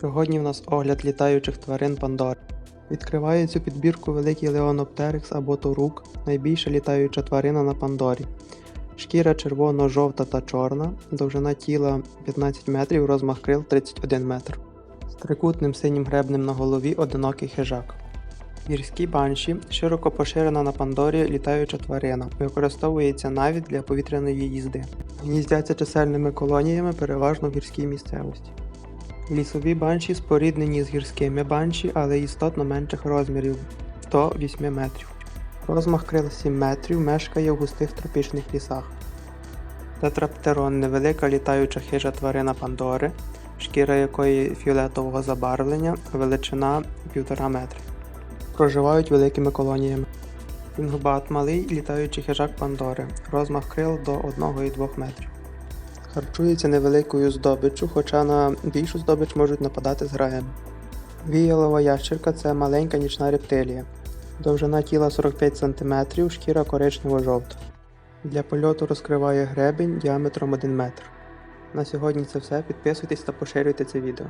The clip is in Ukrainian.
Сьогодні в нас огляд літаючих тварин Пандори. Відкриває цю підбірку великий Леоноптерикс або Торук, найбільша літаюча тварина на Пандорі. Шкіра червоно-жовта та чорна, довжина тіла 15 метрів, розмах крил 31 метр. З трикутним синім гребнем на голові одинокий хижак. Гірські банші широко поширена на Пандорі літаюча тварина, використовується навіть для повітряної їзди. Гніздяться чисельними колоніями переважно в гірській місцевості. Лісові банші споріднені з гірськими банші, але істотно менших розмірів до 8 метрів. Розмах крил 7 метрів мешкає в густих тропічних лісах. Тетраптерон невелика літаюча хижа тварина Пандори, шкіра якої фіолетового забарвлення, величина 1,5 метри. Проживають великими колоніями. Інгубат малий літаючий хижак Пандори, розмах крил до 1,2 метрів. Харчується невеликою здобиччю, хоча на більшу здобич можуть нападати зграєм. Віялова ящерка це маленька нічна рептилія. Довжина тіла 45 см, шкіра коричнево-жовта. Для польоту розкриває гребень діаметром 1 метр. На сьогодні це все. Підписуйтесь та поширюйте це відео.